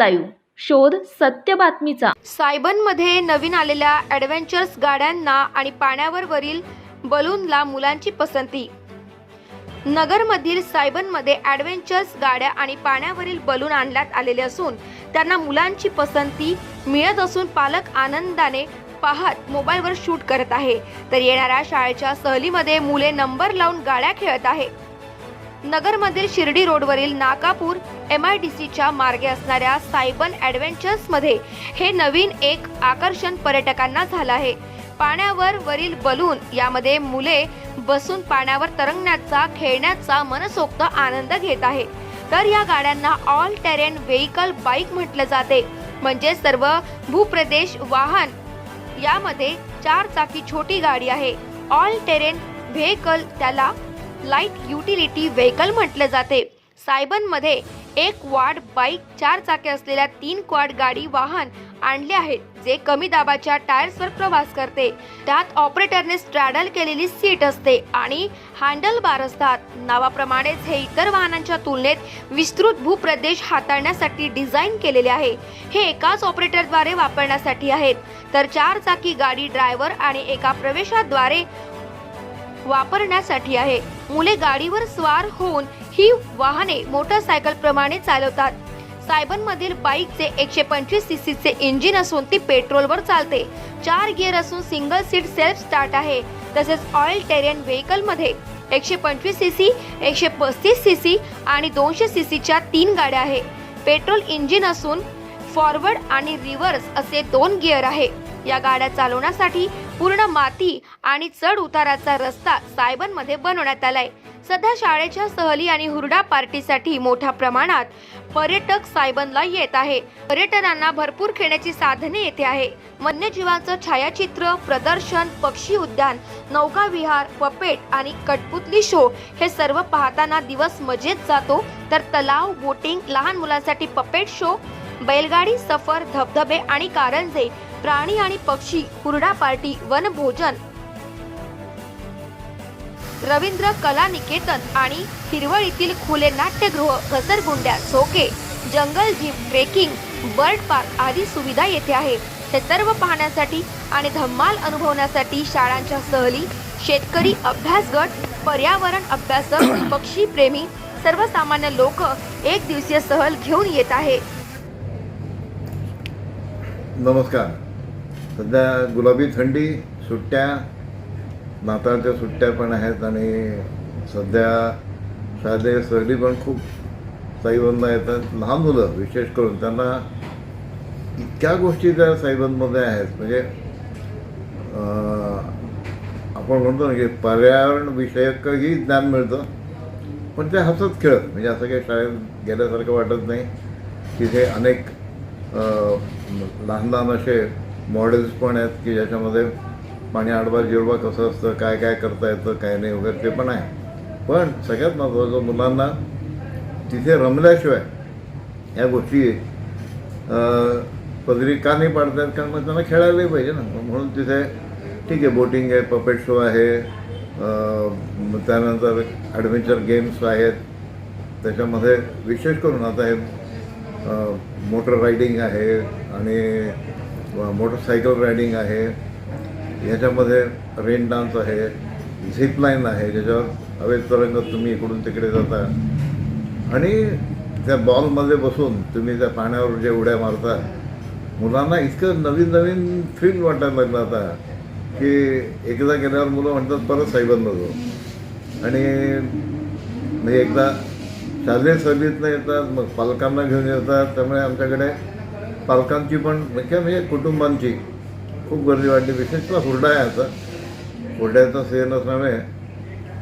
Live. शोध सत्य बातमीचा. सायबनमध्ये नवीन आलेल्या ॲडव्हेंचर्स गाड्यांना आणि पाण्यावर वरील बलूनला मुलांची पसंती. नगरमधील सायबनमध्ये ॲडव्हेंचर्स गाड्या आणि पाण्यावरील बलून आणण्यात आलेले असून त्यांना मुलांची पसंती मिळत असून पालक आनंदाने पाहत मोबाईलवर शूट करत आहे. तर येणाऱ्या शाळेच्या सहलीमध्ये मुले नंबर लावून गाड्या खेळत आहे नगरमधील शिर्डी रोडवरील नाकापूर एम आय डी सीच्या मार्गे असणाऱ्या सायबल ॲडव्हेंचर्समध्ये हे नवीन एक आकर्षण पर्यटकांना झालं आहे. पाण्यावर वरील बलून यामध्ये मुले बसून पाण्यावर तरंगण्याचा खेळण्याचा मनसोक्त आनंद घेत आहे. तर या गाड्यांना ऑल टेरेन व्हेकल बाईक म्हटलं जाते. म्हणजे सर्व भूप्रदेश वाहन यामध्ये चार चाकी छोटी गाडी आहे. ऑल टेरेन व्हेकल त्याला लाइट युटिलिटी व्हेकल म्हटलं जाते. सायबनमध्ये एक क्वाड बाईक चार चाके असलेल्या तीन क्वाड गाडी वाहन आणले आहेत जे कमी दाबाच्या टायर्सवर प्रवास करते. त्यात ऑपरेटरने स्ट्रॅडल केलेली सीट असते आणि हँडल बार असतात. नावाप्रमाणेच हे इतर वाहनांच्या तुलनेत विस्तृत भूप्रदेश हाताळण्यासाठी डिझाईन केलेले आहे. हे एकाच ऑपरेटरद्वारे वापरण्यासाठी आहेत. तर चार चाकी गाडी ड्रायव्हर आणि एका प्रवेशाद्वारे वापरण्यासाठी आहे. मुले गाडीवर स्वार होऊन ही वाहने मोटरसायकल प्रमाणे चालवतात. सायबन मधील बाईकचे एकशे पंचवीस सीसीचे इंजिन असून ती पेट्रोलवर चालते. चार गिअर असून सिंगल सीट सेल्फ स्टार्ट आहे. तसेच ऑइल टेरियन व्हेकलमध्ये एकशे पंचवीस सीसी एकशे पस्तीस सीसी आणि दोनशे सीसीच्या तीन गाड्या आहे. पेट्रोल इंजिन असून फॉरवर्ड आणि रिव्हर्स असे दोन गिअर आहे. या गाड्या चालवण्यासाठी पूर्ण माती आणि चढ उताराचा रस्ता सायबनमध्ये बनवण्यात आलाय. सध्या शाळेच्या सहली आणि हुरडा पार्टीसाठी मोठ्या प्रमाणात पर्यटक सायबनला येत आहे. पर्यटनांना भरपूर खेळण्याची साधने येथे आहे. वन्यजीवांचं छायाचित्र प्रदर्शन पक्षी उद्यान नौका विहार पपेट आणि कटपुतली शो हे सर्व पाहताना दिवस मजेत जातो. तर तलाव बोटिंग लहान मुलांसाठी पपेट शो बैलगाडी सफर धबधबे आणि कारंजे प्राणी आणि पक्षी हुरडा पार्टी वनभोजन रवींद्र कला निकेतन आणि हिरवळीतील खुले नाट्यगृह घसरगुंड्या झोके जंगल जीप ट्रेकिंग बर्ड पार्क आदी सुविधा येथे आहे. हे सर्व पाहण्यासाठी आणि धम्माल अनुभवण्यासाठी शाळांच्या सहली शेतकरी अभ्यास गट पर्यावरण अभ्यासक पक्षी प्रेमी सर्वसामान्य लोक एक दिवसीय सहल घेऊन येत आहे. नमस्कार. सध्या गुलाबी थंडी सुट्ट्या नाताळच्या सुट्ट्या पण आहेत आणि सध्या शालेय सहली पण खूप साईबंदला येतात. लहान मुलं विशेष करून त्यांना इतक्या गोष्टी त्या साईबंदमध्ये आहेत. म्हणजे आपण म्हणतो ना की पर्यावरण विषयकही ज्ञान मिळतं पण ते हसत खेळत. म्हणजे असं काही शाळेत गेल्यासारखं वाटत नाही तिथे अनेक लहान लहान असे मॉडेल्स पण आहेत की ज्याच्यामध्ये पाणी आडवा जिडवा कसं असतं काय काय करता येतं काय नाही वगैरे ते पण आहे. पण सगळ्यात महत्त्वाचं मुलांना तिथे रमल्याशिवाय या गोष्टी पदरी का नाही पाडतात? कारण मग त्यांना खेळायलाही पाहिजे ना. म्हणून तिथे ठीक आहे बोटिंग आहे पपेट शो आहे त्यानंतर ॲडव्हेंचर गेम्स आहेत. त्याच्यामध्ये विशेष करून आता हे मोटर रायडिंग आहे आणि मोटरसायकल रायडिंग आहे. ह्याच्यामध्ये रेन डान्स आहे झिप लाईन आहे ज्याच्यावर हवेत तरंगत तुम्ही इकडून तिकडे जाता. आणि त्या बॉलमध्ये बसून तुम्ही त्या पाण्यावर जे उड्या मारता मुलांना इतकं नवीन नवीन फील वाटायला लागलं आता की एकदा गेल्यावर मुलं म्हणतात परत सायबरला जाऊ. आणि म्हणजे एकदा शालेय सहलीतनं येतात मग पालकांना घेऊन येतात त्यामुळे आमच्याकडे पालकांची पण म्हणजे कुटुंबांची खूप गर्दी वाढली. विशेषतः हुरडा आहे आता हुरड्याचा सीजन असल्यामुळे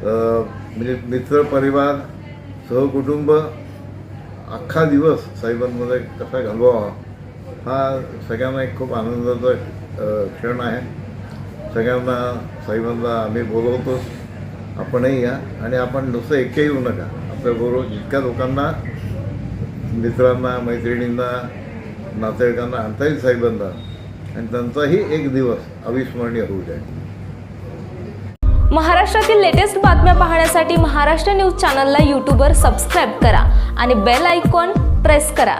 म्हणजे मित्र परिवार सहकुटुंब अख्खा दिवस साईबांमध्ये कसा घालवावा हा सगळ्यांना एक खूप आनंदाचा क्षण आहे. सगळ्यांना साईबांना आम्ही बोलवतोच आपणही या. आणि आपण नुसतं एकही येऊ नका. आपल्याबरोबर जितक्या लोकांना मित्रांना मैत्रिणींना नातेवाईकांना आणता येईल साहेबांना आणि त्यांचाही एक दिवस अविस्मरणीय होऊ जाईल. महाराष्ट्रातील लेटेस्ट बातम्या पाहण्यासाठी महाराष्ट्र न्यूज चॅनलला यूट्यूबवर सबस्क्राईब करा आणि बेल आयकॉन प्रेस करा.